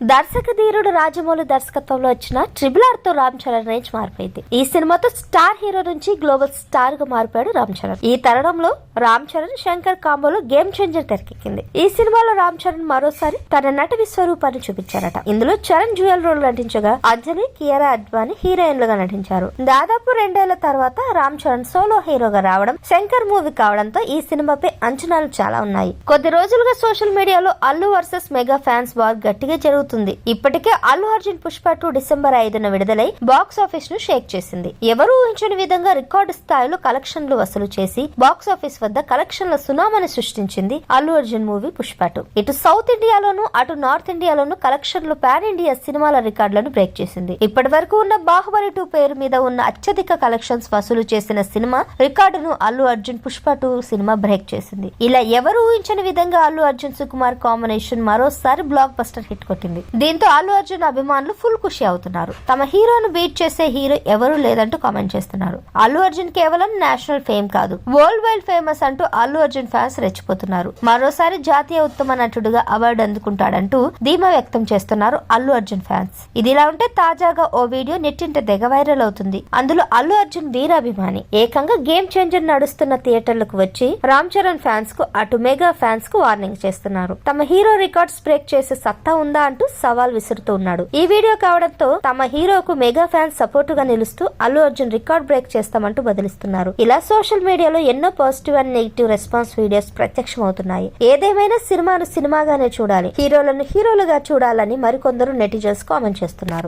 దర్శక ధీరుడు రాజమౌళి దర్శకత్వంలో వచ్చిన ట్రిబుల్ ఆర్తో రామ్ చరణ్ రేంజ్ మారిపోయింది. ఈ సినిమాతో స్టార్ హీరో నుంచి గ్లోబల్ స్టార్గా మారిపోయాడు రామ్ చరణ్. ఈ తరుణంలో రామ్ చరణ్ శంకర్ కాంబోలో గేమ్ చేంజర్ తెరకెక్కింది. ఈ సినిమాలో రామ్ చరణ్ మరోసారి తన నట విశ్వరూపాన్ని చూపించారట. ఇందులో చరణ్ జ్యువెల్ రోల్ నటించగా అంజలి కియరా అద్వాని హీరోయిన్లుగా నటించారు. దాదాపు రెండేళ్ళ తర్వాత రామ్ చరణ్ సోలో హీరోగా రావడం శంకర్ మూవీ కావడంతో ఈ సినిమాపై అంచనాలు చాలా ఉన్నాయి. కొద్ది రోజులుగా సోషల్ మీడియాలో Allu versus mega fans war గట్టిగా జరుగుతుంది ఇప్పటికే అల్లు అర్జున్ పుష్ప టూ డిసెంబర్ ఐదున విడుదలై బాక్స్ ఆఫీస్ను షేక్ చేసింది. ఎవరూ ఊహించని విధంగా రికార్డు స్థాయిలో కలెక్షన్లు వసూలు చేసి బాక్స్ ఆఫీస్ వద్ద కలెక్షన్ల సునామని సృష్టించింది అల్లు అర్జున్ మూవీ పుష్ప టూ. ఇటు సౌత్ ఇండియాలోను అటు నార్త్ ఇండియాలోను కలెక్షన్లు పాన్ ఇండియా సినిమాల రికార్డులను బ్రేక్ చేసింది. ఇప్పటి వరకు ఉన్న బాహుబలి టూ పేరు మీద ఉన్న అత్యధిక కలెక్షన్స్ వసూలు చేసిన సినిమా రికార్డును Allu Arjun Pushpa two cinema break చేసింది. ఇలా ఎవరు ఊహించని విధంగా అల్లు అర్జున్ సుకుమార్ కాంబినేషన్ మరోసారి బ్లాక్ బస్టర్ హిట్ కొట్టింది. దీంతో అల్లు అర్జున్ అభిమానులు ఫుల్ ఖుషి అవుతున్నారు. తమ హీరోను బీట్ చేసే హీరో ఎవరు లేదంటూ కామెంట్ చేస్తున్నారు. అల్లు అర్జున్ కేవలం నేషనల్ ఫేమ్ కాదు వరల్డ్ వైడ్ ఫేమస్ అంటూ అల్లు అర్జున్ ఫ్యాన్స్ రెచ్చిపోతున్నారు. మరోసారి జాతీయ ఉత్తమ నటుడుగా అవార్డు అందుకుంటాడంటూ ధీమా వ్యక్తం చేస్తున్నారు అల్లు అర్జున్ ఫ్యాన్స్. ఇదిలా ఉంటే తాజాగా ఓ వీడియో నెట్టింట తెగ వైరల్ అవుతుంది. అందులో అల్లు అర్జున్ వీరాభిమాని ఏకంగా గేమ్ చేంజర్ నడుస్తున్న థియేటర్లకు వచ్చి రామ్ చరణ్ ఫ్యాన్స్కు అటు మెగా ఫ్యాన్స్కు వార్నింగ్ చేస్తున్నారు. తమ హీరో రికార్డ్స్ బ్రేక్ చేసే సత్తా ఉందా అంటూ సవాల్ విసురుతూ ఉన్నాడు. ఈ వీడియో కావడంతో తమ హీరోకు మెగా ఫ్యాన్స్ సపోర్ట్గా నిలుస్తూ అల్లు అర్జున్ రికార్డ్ బ్రేక్ చేస్తామంటూ బదిలిస్తున్నారు. ఇలా సోషల్ మీడియాలో ఎన్నో positive and negative response videos ప్రత్యక్షం అవుతున్నాయి ఏదేమైనా సినిమాను సినిమాగానే చూడాలి హీరోలను హీరోలుగా చూడాలని మరికొందరు నెటిజన్స్ కామెంట్ చేస్తున్నారు.